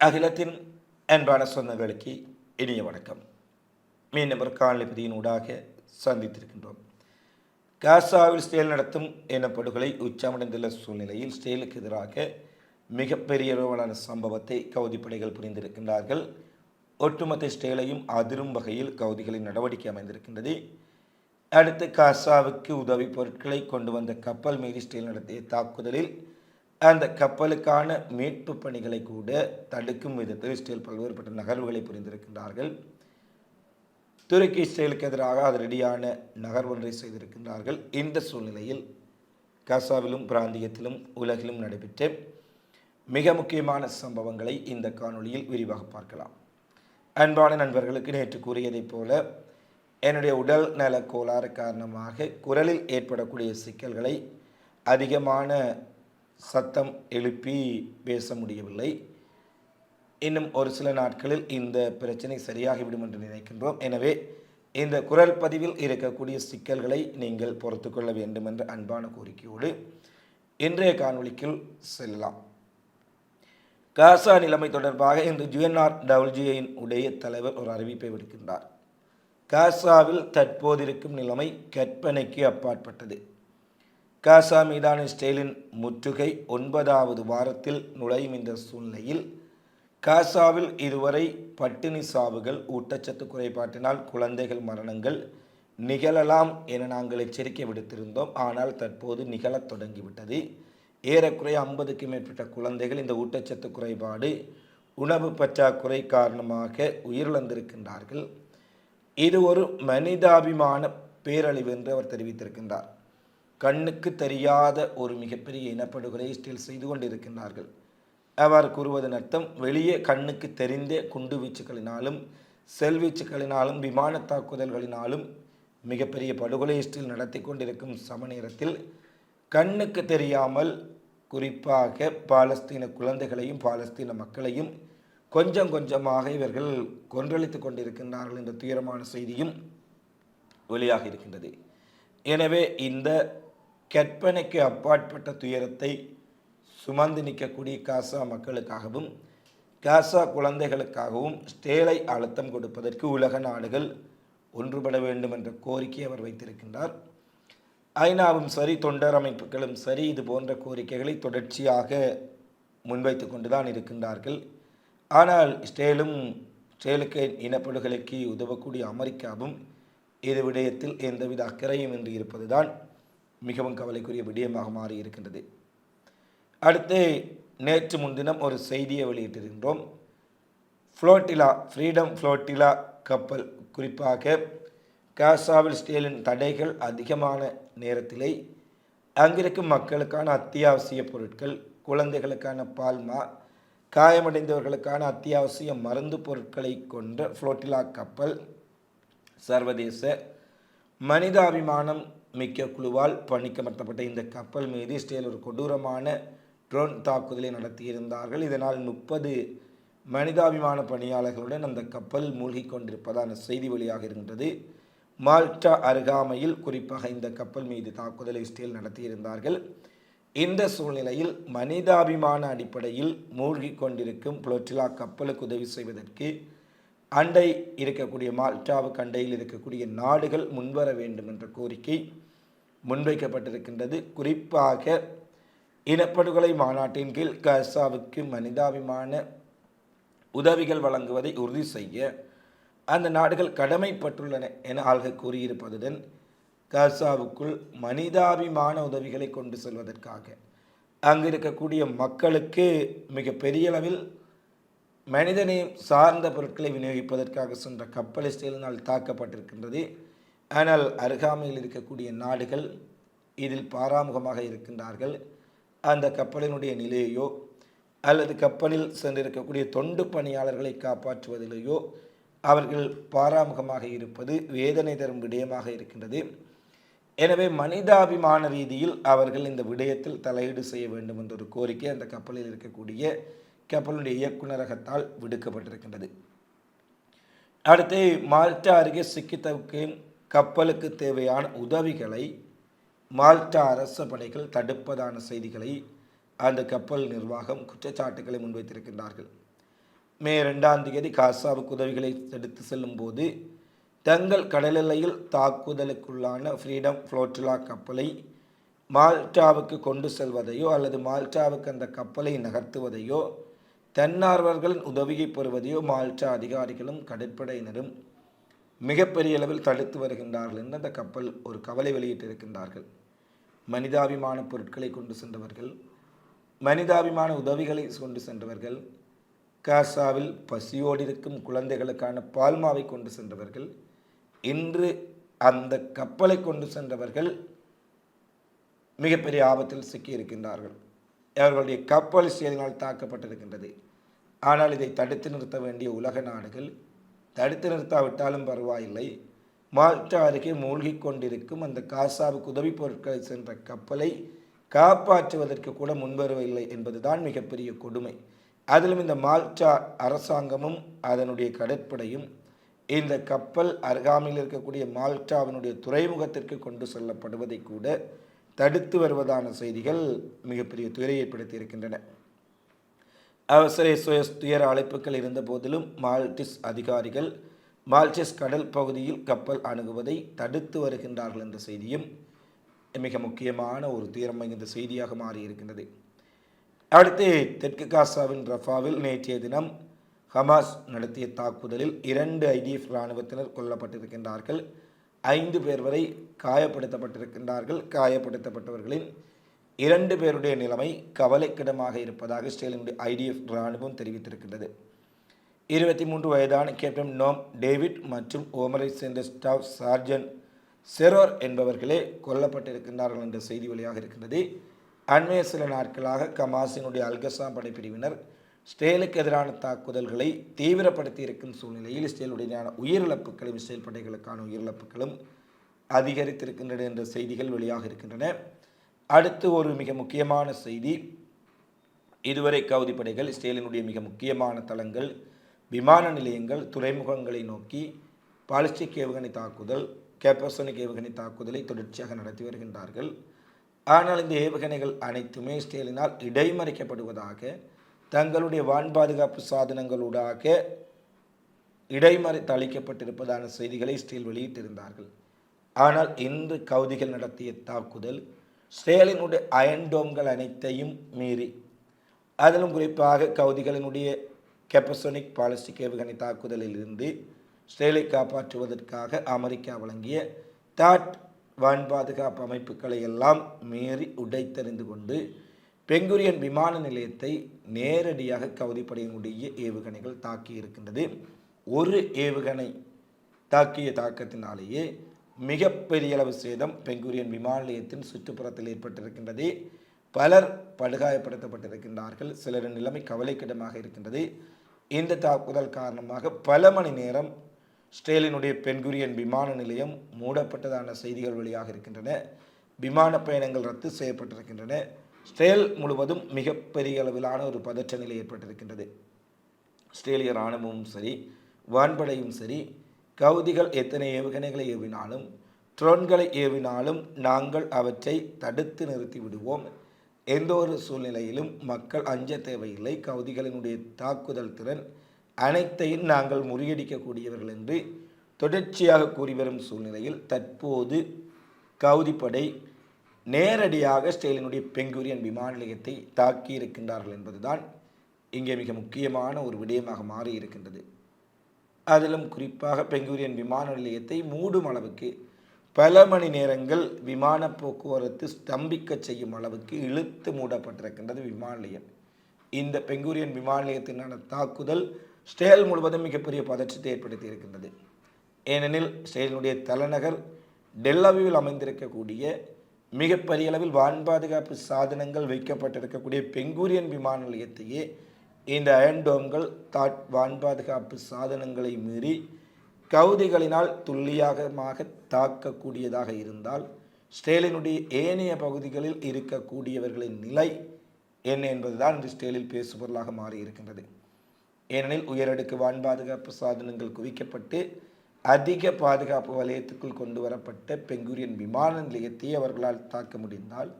அகிலத்தின் அன்பான சொந்தங்களுக்கு இனிய வணக்கம். மீண்டும் ஒரு காணொலிபதியின் ஊடாக சந்தித்திருக்கின்றோம். காசாவில் ஸ்டேல் நடத்தும் இனப்படுகொலை உச்சமடைந்துள்ள சூழ்நிலையில் ஸ்டேலுக்கு எதிராக மிகப்பெரிய அளவிலான சம்பவத்தை கவுதிப்படைகள் புரிந்திருக்கின்றார்கள். ஒட்டுமொத்த ஸ்டேலையும் அதிரும் வகையில் கவுதிகளின் நடவடிக்கை அமைந்திருக்கின்றது. அடுத்து காசாவுக்கு உதவி பொருட்களை கொண்டு வந்த கப்பல் மீது ஸ்டேல் நடத்திய தாக்குதலில் அந்த கப்பலுக்கான மீட்பு பணிகளை கூட தடுக்கும் விதத்தில் இஸ்ரேல் பல்வேறுபட்ட நகர்வுகளை புரிந்திருக்கின்றார்கள். துருக்கி இஸ்ரேலுக்கு எதிராக அதிரடியான நகர்வொன்றை செய்திருக்கின்றார்கள். இந்த சூழ்நிலையில் காசாவிலும் பிராந்தியத்திலும் உலகிலும் நடைபெற்ற மிக முக்கியமான சம்பவங்களை இந்த காணொளியில் விரிவாக பார்க்கலாம். அன்பான நண்பர்களுக்கு நேற்று கூறியதைப் போல என்னுடைய உடல் நல கோளாறு காரணமாக குரலில் ஏற்படக்கூடிய சிக்கல்களை அதிகமான சத்தம் எழுப்பி பேச முடியவில்லை. இன்னும் ஒரு சில நாட்களில் இந்த பிரச்சனை சரியாகிவிடும் என்று நினைக்கின்றோம். எனவே இந்த குரல் பதிவில் இருக்கக்கூடிய சிக்கல்களை நீங்கள் பொறுத்து கொள்ள வேண்டும் என்ற அன்பான கோரிக்கையோடு இன்றைய காணொளிக்குள் செல்லலாம். காசா நிலைமை தொடர்பாக இன்று ஜிஎன்ஆர் டபிள்யூஜியின் உடைய தலைவர் ஒரு அறிவிப்பை விடுக்கின்றார். காசாவில் தற்போதிருக்கும் நிலைமை கற்பனைக்கு அப்பாற்பட்டது. காசா மீதான இஸ்ரேலின் முற்றுகை ஒன்பதாவது வாரத்தில் நுழையும் இந்த சூழ்நிலையில் காசாவில் இதுவரை பட்டினி சாவுகள் ஊட்டச்சத்து குறைபாட்டினால் குழந்தைகள் மரணங்கள் நிகழலாம் என நாங்கள் எச்சரிக்கை விடுத்திருந்தோம். ஆனால் தற்போது நிகழத் தொடங்கிவிட்டது. ஏறக்குறைய ஐம்பதுக்கு மேற்பட்ட குழந்தைகள் இந்த ஊட்டச்சத்து குறைபாடு உணவு பற்றாக்குறை காரணமாக உயிரிழந்திருக்கின்றார்கள். இது ஒரு மனிதாபிமான பேரழிவு என்று அவர் தெரிவித்திருக்கின்றார். கண்ணுக்கு தெரியாத ஒரு மிகப்பெரிய இனப்படுகொலை ஸ்டில் செய்து கொண்டிருக்கின்றார்கள். அவர் கூறுவதன் அர்த்தம் வெளியே கண்ணுக்கு தெரிந்த குண்டு வீச்சுக்களினாலும் செல்வீச்சுக்களினாலும் விமான தாக்குதல்களினாலும் மிகப்பெரிய படுகொலை ஸ்டில் நடத்தி கொண்டிருக்கும் சம நேரத்தில் கண்ணுக்கு தெரியாமல் குறிப்பாக பாலஸ்தீன குழந்தைகளையும் பாலஸ்தீன மக்களையும் கொஞ்சம் கொஞ்சமாக இவர்கள் கொன்றளித்து கொண்டிருக்கின்றார்கள் என்ற துயரமான செய்தியும் வெளியாக இருக்கின்றது. எனவே இந்த கற்பனைக்கு அப்பாற்பட்ட துயரத்தை சுமந்து நிற்கக்கூடிய காசா மக்களுக்காகவும் காசா குழந்தைகளுக்காகவும் ஸ்டேலை அழுத்தம் கொடுப்பதற்கு உலக நாடுகள் ஒன்றுபட வேண்டும் என்ற கோரிக்கை அவர் வைத்திருக்கின்றார். ஐநாவும் சரி தொண்டர் அமைப்புகளும் சரி இது போன்ற கோரிக்கைகளை தொடர்ச்சியாக முன்வைத்து கொண்டுதான் இருக்கின்றார்கள். ஆனால் ஸ்டேலும் ஸ்டேலுக்கு இனப்படுகொலைக்கு உதவக்கூடிய அமெரிக்காவும் இது விடயத்தில் எந்தவித அக்கறையும் இன்றி இருப்பதுதான். மிகவும் கவலைக்குரிய விடயமாக மாறி இருக்கின்றது. அடுத்து நேற்று முன்தினம் ஒரு செய்தியை வெளியிட்டிருக்கின்றோம். ஃப்ளோட்டிலா ஃப்ரீடம் ஃப்ளோட்டிலா கப்பல் குறிப்பாக காசாவில் ஸ்டீலின் தடைகள் அதிகமான நேரத்திலே அங்கிருக்கும் மக்களுக்கான அத்தியாவசிய பொருட்கள் குழந்தைகளுக்கான பால்மா காயமடைந்தவர்களுக்கான அத்தியாவசிய மருந்து பொருட்களை கொண்ட ஃப்ளோட்டிலா கப்பல் சர்வதேச மனிதாபிமானம் மிக்க குழுவால் பணிக்கமர்த்தப்பட்ட இந்த கப்பல் மீது இஸ்ரேல் ஒரு கொடூரமான ட்ரோன் தாக்குதலை நடத்தியிருந்தார்கள். இதனால் முப்பது மனிதாபிமான பணியாளர்களுடன் அந்த கப்பல் மூழ்கி கொண்டிருப்பதான செய்தி வெளியாக இருக்கின்றது. மால்டா அருகாமையில் குறிப்பாக இந்த கப்பல் மீது தாக்குதலை இஸ்ரேல் நடத்தியிருந்தார்கள். இந்த சூழ்நிலையில் மனிதாபிமான அடிப்படையில் மூழ்கி கொண்டிருக்கும் புளோட்டிலா கப்பலுக்கு உதவி செய்வதற்கு அண்டை இருக்கக்கூடிய மால்டாவுக்கு அண்டையில் இருக்கக்கூடிய நாடுகள் முன்வர வேண்டும் என்ற கோரிக்கை முன்வைக்கப்பட்டிருக்கின்றது. குறிப்பாக இனப்படுகொலை மாநாட்டின் கீழ் காசாவுக்கு மனிதாபிமான உதவிகள் வழங்குவதை உறுதி செய்ய அந்த நாடுகள் கடமைப்பட்டுள்ளன என ஆள்கள் கூறியிருப்பதுடன் காசாவுக்குள் மனிதாபிமான உதவிகளை கொண்டு செல்வதற்காக அங்கு இருக்கக்கூடிய மக்களுக்கு மிக பெரிய அளவில் மனிதனையும் சார்ந்த பொருட்களை விநியோகிப்பதற்காக சென்ற கப்பல் இஸ்ரேலினால் தாக்கப்பட்டிருக்கின்றது. ஆனால் அருகாமையில் இருக்கக்கூடிய நாடுகள் இதில் பாராமுகமாக இருக்கின்றார்கள். அந்த கப்பலினுடைய நிலையையோ அல்லது கப்பலில் சென்றிருக்கக்கூடிய தொண்டு பணியாளர்களை காப்பாற்றுவதிலேயோ அவர்கள் பாராமுகமாக இருப்பது வேதனை தரும் விடயமாக இருக்கின்றது. எனவே மனிதாபிமான ரீதியில் அவர்கள் இந்த விடயத்தில் தலையீடு செய்ய வேண்டும் என்ற ஒரு கோரிக்கை அந்த கப்பலில் இருக்கக்கூடிய கப்பலுடைய இயக்குநரகத்தால் விடுக்கப்பட்டிருக்கின்றது. அடுத்து மால்டா அருகே சிக்கித்தவுக்கு கப்பலுக்கு தேவையான உதவிகளை மால்டா அரச படைகள் தடுப்பதான செய்திகளை அந்த கப்பல் நிர்வாகம் குற்றச்சாட்டுகளை முன்வைத்திருக்கின்றார்கள். மே ரெண்டாம் தேதி காசாவுக்கு உதவிகளை எடுத்து செல்லும் போது தங்கள் கடல் எல்லையில் தாக்குதலுக்குள்ளான ஃப்ரீடம் ஃப்ளோட்டிலா கப்பலை மால்டாவுக்கு கொண்டு செல்வதையோ அல்லது மால்டாவுக்கு அந்த கப்பலை நகர்த்துவதையோ தன்னார்வர்களின் உதவியை பெறுவதையோ மால்டா அதிகாரிகளும் கடற்படையினரும் மிகப்பெரிய அளவில் தடுத்து வருகின்றார்கள் என்று அந்த கப்பல் ஒரு கவலை வெளியிட்டிருக்கின்றார்கள். மனிதாபிமான பொருட்களை கொண்டு சென்றவர்கள் மனிதாபிமான உதவிகளை கொண்டு சென்றவர்கள் காசாவில் பசியோடு இருக்கும் குழந்தைகளுக்கான பால்மாவை கொண்டு சென்றவர்கள் இன்று அந்த கப்பலை கொண்டு சென்றவர்கள் மிகப்பெரிய ஆபத்தில் சிக்கியிருக்கின்றார்கள். அவர்களுடைய கப்பல் சேதங்களால் தாக்கப்பட்டிருக்கின்றது. ஆனால் இதை தடுத்து நிறுத்த வேண்டிய உலக நாடுகள் தடுத்து நிறுத்தாவிட்டாலும் பரவாயில்லை. மால்டா அருகே மூழ்கி கொண்டிருக்கும் அந்த காசாவுக்கு உதவி பொருட்களை சென்ற கப்பலை காப்பாற்றுவதற்கு கூட முன்வரவில்லை என்பதுதான் மிகப்பெரிய கொடுமை. அதிலும் இந்த மால்டா அரசாங்கமும் அதனுடைய கடற்படையும் இந்த கப்பல் அருகாமையில் இருக்கக்கூடிய மால்டாவினுடைய துறைமுகத்திற்கு கொண்டு செல்லப்படுவதை கூட தடுத்து வருவதான செய்திகள் மிகப்பெரிய துயரை ஏற்படுத்தி இருக்கின்றன. அவசர சுயஸ் துயர அழைப்புகள் இருந்த போதிலும் மால்டிஸ் அதிகாரிகள் மால்டிஸ் கடல் பகுதியில் கப்பல் அணுகுவதை தடுத்து வருகின்றார்கள் என்ற செய்தியும் மிக முக்கியமான ஒரு துயரம் இந்த செய்தியாக மாறியிருக்கின்றது. அடுத்து தெற்கு காசாவின் ரஃபாவில் நேற்றைய தினம் ஹமாஸ் நடத்திய தாக்குதலில் இரண்டு ஐடிஎஃப் இராணுவத்தினர் கொல்லப்பட்டிருக்கின்றார்கள். ஐந்து பேர் வரை காயப்படுத்தப்பட்டிருக்கின்றார்கள். காயப்படுத்தப்பட்டவர்களின் இரண்டு பேருடைய நிலைமை கவலைக்கிடமாக இருப்பதாக இஸ்ரேலினுடைய ஐடிஎஃப் இராணுவம் தெரிவித்திருக்கின்றது. இருபத்தி மூன்று வயதான கேப்டன் நோம் டேவிட் மற்றும் ஓமரை சேர்ந்த ஸ்டாஃப் சார்ஜன் செரோர் என்பவர்களே கொல்லப்பட்டிருக்கின்றார்கள் என்ற செய்தி வழியாக இருக்கின்றது. அண்மைய சில நாட்களாக கமாசினுடைய அல்கசா படைப்பிரிவினர் ஸ்டேலுக்கு எதிரான தாக்குதல்களை தீவிரப்படுத்தி இருக்கும் சூழ்நிலையில் இஸ்ரேலுடையான உயிரிழப்புகளும் இஸ்ரேல் படைகளுக்கான உயிரிழப்புகளும் அதிகரித்திருக்கின்றன என்ற செய்திகள் வெளியாக இருக்கின்றன. அடுத்து ஒரு மிக முக்கியமான செய்தி. இதுவரை கவுதி படைகள் இஸ்ரேலினுடைய மிக முக்கியமான தளங்கள் விமான நிலையங்கள் துறைமுகங்களை நோக்கி பாலிஸ்டிக் ஏவுகணை தாக்குதல் கேப்பசனிக் ஏவுகணை தாக்குதலை தொடர்ச்சியாக நடத்தி வருகின்றார்கள். ஆனால் இந்த ஏவுகணைகள் அனைத்துமே இஸ்ரேலினால் இடைமறிக்கப்படுவதாக தங்களுடைய வான் பாதுகாப்பு சாதனங்களூடாக இடைமறைத்து அளிக்கப்பட்டிருப்பதான செய்திகளை இஸ்ரேல் வெளியிட்டிருந்தார்கள். ஆனால் இன்று கவுதிகள் நடத்திய தாக்குதல் ஸ்டேலினுடைய அயன்டோம்கள் அனைத்தையும் மீறி அதிலும் குறிப்பாக கவுதிகளினுடைய கெப்பசோனிக் பாலிஸ்டிக் ஏவுகணை தாக்குதலில் இருந்து ஸ்டேலை காப்பாற்றுவதற்காக அமெரிக்கா வழங்கிய தாட் வான் பாதுகாப்பு அமைப்புகளை எல்லாம் மீறி உடைத்தறிந்து கொண்டு பெங்குரியன் விமான நிலையத்தை நேரடியாக கவுதிப்படையினுடைய ஏவுகணைகள் தாக்கி இருக்கின்றது ஒரு ஏவுகணை தாக்கிய தாக்கத்தினாலேயே மிகப்பெரிய அளவு சேதம் பெங்குரியன் விமான நிலையத்தின் சுற்றுப்புறத்தில் ஏற்பட்டிருக்கின்றது. பலர் படுகாயப்படுத்தப்பட்டிருக்கின்றார்கள். சிலரின் நிலைமை கவலைக்கிடமாக இருக்கின்றது. இந்த தாக்குதல் காரணமாக பல மணி நேரம் ஸ்டேலினுடைய பென்குரியன் விமான நிலையம் மூடப்பட்டதான செய்திகள் வெளியாக இருக்கின்றன. விமான பயணங்கள் ரத்து செய்யப்பட்டிருக்கின்றன. ஸ்டேல் முழுவதும் மிகப்பெரிய அளவிலான ஒரு பதற்ற நிலை ஏற்பட்டிருக்கின்றது. ஆஸ்திரேலிய இராணுவமும் சரி வான்படையும் சரி கவுதிகள் எத்தனை ஏவுகணைகளை ஏவினாலும் ட்ரோன்களை ஏவினாலும் நாங்கள் அவற்றை தடுத்து நிறுத்தி விடுவோம். எந்த ஒரு சூழ்நிலையிலும் மக்கள் அஞ்ச தேவையில்லை. கவுதிகளினுடைய தாக்குதல் திறன் அனைத்தையும் நாங்கள் முறியடிக்கக்கூடியவர்கள் என்று தொடர்ச்சியாக கூறி வரும் சூழ்நிலையில் தற்போது கவுதிப்படை நேரடியாக ஸ்டேலினுடைய பெங்குரியன் விமான நிலையத்தை தாக்கி இருக்கின்றார்கள் என்பதுதான் இங்கே மிக முக்கியமான ஒரு விடயமாக மாறி இருக்கின்றது அதிலும் குறிப்பாக பெங்குரியன் விமான நிலையத்தை மூடும் அளவுக்கு பல மணி நேரங்கள் விமான போக்குவரத்து ஸ்தம்பிக்க செய்யும் அளவுக்கு இழுத்து மூடப்பட்டிருக்கின்றது விமான நிலையம். இந்த பெங்குரியன் விமான நிலையத்தினான தாக்குதல் ஸ்டேல் முழுவதும் மிகப்பெரிய பதற்றத்தை ஏற்படுத்தி இருக்கின்றது ஏனெனில் ஸ்டேலினுடைய தலைநகர் டெல்லவியில் அமைந்திருக்கக்கூடிய மிகப்பெரிய அளவில் வான் பாதுகாப்பு சாதனங்கள் வைக்கப்பட்டிருக்கக்கூடிய பெங்கூரியன் விமான நிலையத்தையே இந்த அயன்டோம்கள் தாட் வான் பாதுகாப்பு சாதனங்களை மீறி கவுதிகளினால் துல்லியமாக தாக்கக்கூடியதாக இருந்தால் ஸ்டேலினுடைய ஏனைய பகுதிகளில் இருக்கக்கூடியவர்களின் நிலை என்ன என்பதுதான் இந்த ஸ்டேலில் பேசுபொருளாக மாறியிருக்கின்றது. ஏனெனில் உயரடுக்கு வான் பாதுகாப்பு சாதனங்கள் குவிக்கப்பட்டு அதிக பாதுகாப்பு வலயத்துக்குள் கொண்டு வரப்பட்ட பெங்குரியன் விமான நிலையத்தை அவர்களால் தாக்க முடிந்தால்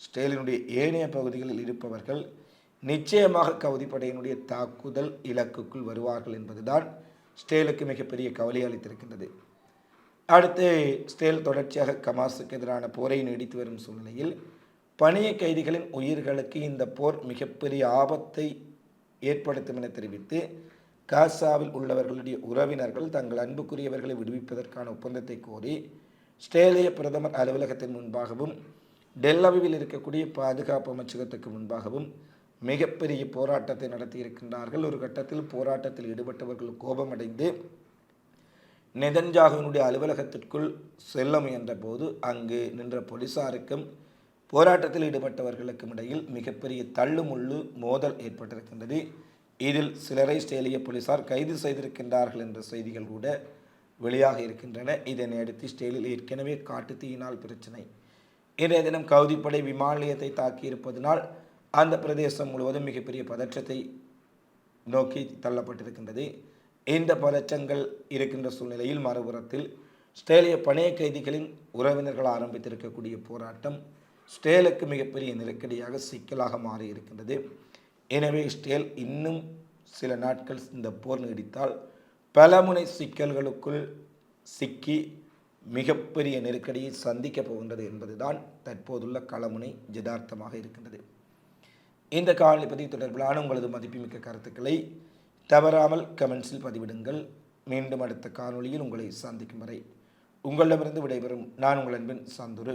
ஸ்டேலினுடைய ஏனைய பகுதிகளில் இருப்பவர்கள் நிச்சயமாக கவுதிப்படையினுடைய தாக்குதல் இலக்குக்குள் வருவார்கள் என்பதுதான் ஸ்டேலுக்கு மிகப்பெரிய கவலை அளித்திருக்கின்றது. அடுத்து ஸ்டேல் தொடர்ச்சியாக கமாஸுக்கு எதிரான போரை நீடித்து வரும் சூழ்நிலையில் பணிய கைதிகளின் உயிர்களுக்கு இந்த போர் மிகப்பெரிய ஆபத்தை ஏற்படுத்தும் என தெரிவித்து காசாவில் உள்ளவர்களுடைய உறவினர்கள் தங்கள் அன்புக்குரியவர்களை விடுவிப்பதற்கான ஒப்பந்தத்தை கோரி ஸ்டேலிய பிரதமர் அலுவலகத்தின் முன்பாகவும் டெல்லவில் இருக்கக்கூடிய பாதுகாப்பு அமைச்சகத்துக்கு முன்பாகவும் மிகப்பெரிய போராட்டத்தை நடத்தி இருக்கின்றார்கள் ஒரு கட்டத்தில் போராட்டத்தில் ஈடுபட்டவர்கள் கோபமடைந்து நெதன்ஜாகனுடைய அலுவலகத்திற்குள் செல்ல முயன்ற போது அங்கு நின்ற போலீசாருக்கும் போராட்டத்தில் ஈடுபட்டவர்களுக்கும் இடையில் மிகப்பெரிய தள்ளுமுள்ளு மோதல் ஏற்பட்டிருக்கின்றது. இதில் சிலரை ஸ்டேலிய போலீசார் கைது செய்திருக்கின்றார்கள் என்ற செய்திகள் கூட வெளியாக இருக்கின்றன. இதனை அடுத்து ஸ்டேலில் ஏற்கனவே காட்டு தீயினால் பிரச்சனை. இன்றைய தினம் கவுதிப்படை விமான நிலையத்தை தாக்கியிருப்பதனால் அந்த பிரதேசம் முழுவதும் மிகப்பெரிய பதற்றத்தை நோக்கி தள்ளப்பட்டிருக்கின்றது. இந்த பதற்றங்கள் இருக்கின்ற சூழ்நிலையில் மறுபுறத்தில் ஸ்டேலிய பணைய கைதிகளின் உறவினர்கள் ஆரம்பித்திருக்கக்கூடிய போராட்டம் ஸ்டேலுக்கு மிகப்பெரிய நெருக்கடியாக சிக்கலாக மாறி இருக்கின்றது எனவே ஸ்டேல் இன்னும் சில நாட்கள் இந்த போர் நீடித்தால் பலமுனை சிக்கல்களுக்குள் சிக்கி மிகப்பெரிய நெருக்கடியை சந்திக்கப் போகின்றது என்பதுதான் தற்போதுள்ள களமுனை ஜதார்த்தமாக இருக்கின்றது. இந்த காணொலி பதிவு தொடர்பிலான உங்களது மதிப்புமிக்க கருத்துக்களை தவறாமல் கமெண்ட்ஸில் பதிவிடுங்கள். மீண்டும் அடுத்த காணொளியில் உங்களை சந்திக்கும் வரை உங்களிடமிருந்து விடைபெறும். நான் உங்கள் அன்பின் சந்துரு.